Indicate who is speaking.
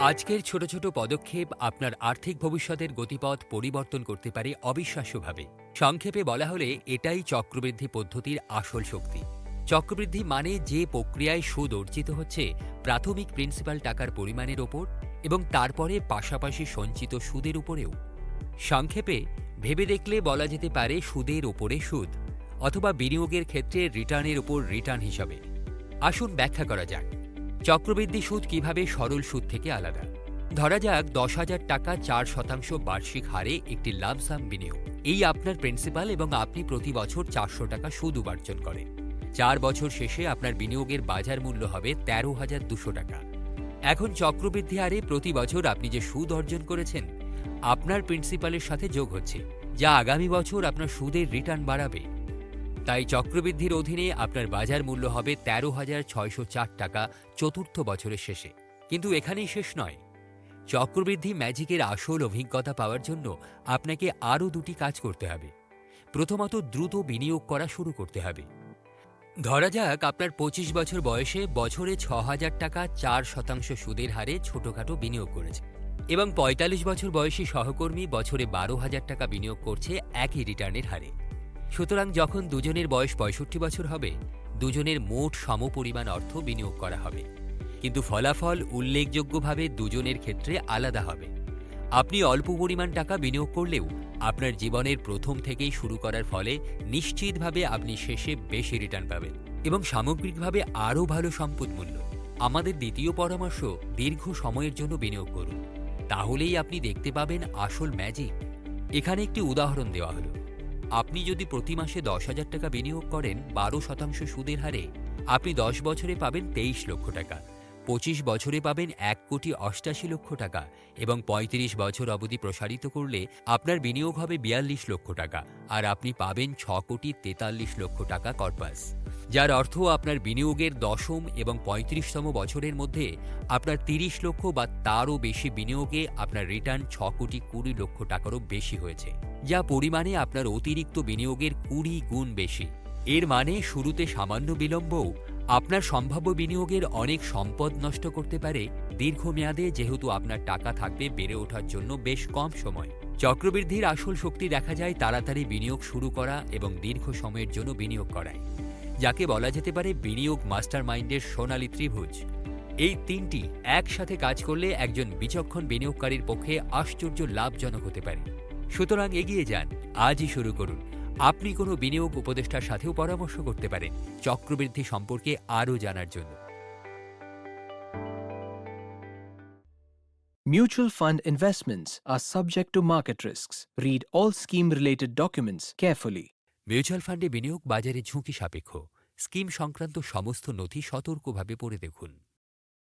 Speaker 1: আজকের ছোট ছোট পদক্ষেপ আপনার আর্থিক ভবিষ্যতের গতিপথ পরিবর্তন করতে পারে অবিশ্বাস্যভাবে। সংক্ষেপে বলা হলে এটাই চক্রবৃদ্ধি পদ্ধতির আসল শক্তি। চক্রবৃদ্ধি মানে যে প্রক্রিয়ায় সুদ অর্জিত হচ্ছে, প্রাথমিক প্রিন্সিপাল টাকার পরিমাণের ওপর এবং তারপরে পাশাপাশি সঞ্চিত সুদের উপরেও। সংক্ষেপে, ভেবে দেখলে বলা যেতে পারে সুদের ওপরে সুদ অথবা বিনিয়োগের ক্ষেত্রে রিটার্নের উপর রিটার্ন হিসাবে। আসুন ব্যাখ্যা করা যাক। চক্রবৃদ্ধি সুদ কীভাবে সরল সুদ থেকে আলাদা? ধরা যাক দশ হাজার টাকা চার শতাংশ বার্ষিক হারে একটি লাভসাম বিনিয়োগ। এই আপনার প্রিন্সিপাল এবং আপনি প্রতি বছর চারশো টাকা সুদ উপার্জন করেন। চার বছর শেষে আপনার বিনিয়োগের বাজার মূল্য হবে তেরো হাজার দুশো টাকা। এখন চক্রবৃদ্ধি হারে প্রতি বছর আপনি যে সুদ অর্জন করেছেন, আপনার প্রিন্সিপালের সাথে যোগ হচ্ছে, যা আগামী বছর আপনার সুদের রিটার্ন বাড়াবে। তাই চক্রবৃদ্ধির অধীনে আপনার বাজার মূল্য হবে তেরো হাজার ছয়শো চার টাকা চতুর্থ বছরের শেষে। কিন্তু এখানেই শেষ নয়। চক্রবৃদ্ধি ম্যাজিকের আসল অভিজ্ঞতা পাওয়ার জন্য আপনাকে আরও দুটি কাজ করতে হবে। প্রথমত দ্রুত বিনিয়োগ করা শুরু করতে হবে। ধরা যাক আপনার পঁচিশ বছর বয়সে বছরে ছ হাজার টাকা চার শতাংশ সুদের হারে ছোটখাটো বিনিয়োগ করেছে এবং পঁয়তাল্লিশ বছর বয়সী সহকর্মী বছরে বারো হাজার টাকা বিনিয়োগ করছে একই রিটার্নের হারে। সুতরাং যখন দুজনের বয়স পঁয়ষট্টি বছর হবে, দুজনের মোট সমপরিমাণ অর্থ বিনিয়োগ করা হবে। কিন্তু ফলাফল উল্লেখযোগ্যভাবে দুজনের ক্ষেত্রে আলাদা হবে। আপনি অল্প পরিমাণ টাকা বিনিয়োগ করলেও আপনার জীবনের প্রথম থেকেই শুরু করার ফলে নিশ্চিতভাবে আপনি শেষে বেশি রিটার্ন পাবেন এবং সামগ্রিকভাবে আরও ভালো সম্পদ মূল্য। আমাদের দ্বিতীয় পরামর্শ, দীর্ঘ সময়ের জন্য বিনিয়োগ করুন। তাহলেই আপনি দেখতে পাবেন আসল ম্যাজিক এখানে একটি উদাহরণ দেওয়া হলো। আপনি যদি প্রতি মাসে দশ হাজার টাকা বিনিয়োগ করেন, বারো শতাংশ সুদের হারে, আপনি দশ বছরে পাবেন তেইশ লক্ষ টাকা, পঁচিশ বছরে পাবেন এক কোটি অষ্টাশি লক্ষ টাকা এবং ৩৫ বছর অবধি প্রসারিত করলে আপনার বিনিয়োগ হবে বিয়াল্লিশ লক্ষ টাকা, আর আপনি পাবেন ছ কোটি তেতাল্লিশ লক্ষ টাকা কর্পাস। যার অর্থ আপনার বিনিয়োগের দশম এবং পঁয়ত্রিশতম বছরের মধ্যে আপনার তিরিশ লক্ষ বা তারও বেশি বিনিয়োগে আপনার রিটার্ন ছ কোটি কুড়ি লক্ষ টাকারও বেশি হয়েছে, যা পরিমাণে আপনার অতিরিক্ত বিনিয়োগের কুড়ি গুণ বেশি। এর মানে শুরুতে সামান্য বিলম্বও আপনার সম্ভাব্য বিনিয়োগের অনেক সম্পদ নষ্ট করতে পারে, দীর্ঘমেয়াদে যেহেতু আপনার টাকা থাকবে বেড়ে ওঠার জন্য বেশ কম সময়। চক্রবৃদ্ধির আসল শক্তি দেখা যায় তাড়াতাড়ি বিনিয়োগ শুরু করা এবং দীর্ঘ সময়ের জন্য বিনিয়োগ করায়। যাকে বলা যেতে পারে বিনিয়োগ মাস্টার মাইন্ডের সোনালী ত্রিভুজ এই তিনটি একসাথে কাজ করলে একজন বিচক্ষণ বিনিয়োগকারীর পক্ষে আশ্চর্য লাভজনক হতে পারে সুতরাং এগিয়ে যান, আজই শুরু করুন আপনি কোনো বিনিয়োগ উপদেষ্টার সাথেও পরামর্শ করতে পারেন চক্রবৃদ্ধি সম্পর্কে আরও জানার জন্য
Speaker 2: Mutual fund investments are subject to market risks. Read all scheme related documents carefully.
Speaker 1: Mutual ফান্ডে বিনিয়োগ বাজারে ঝুঁকি সাপেক্ষ। স্কিম সংক্রান্ত সমস্ত নথি সতর্কভাবে পড়ে দেখুন।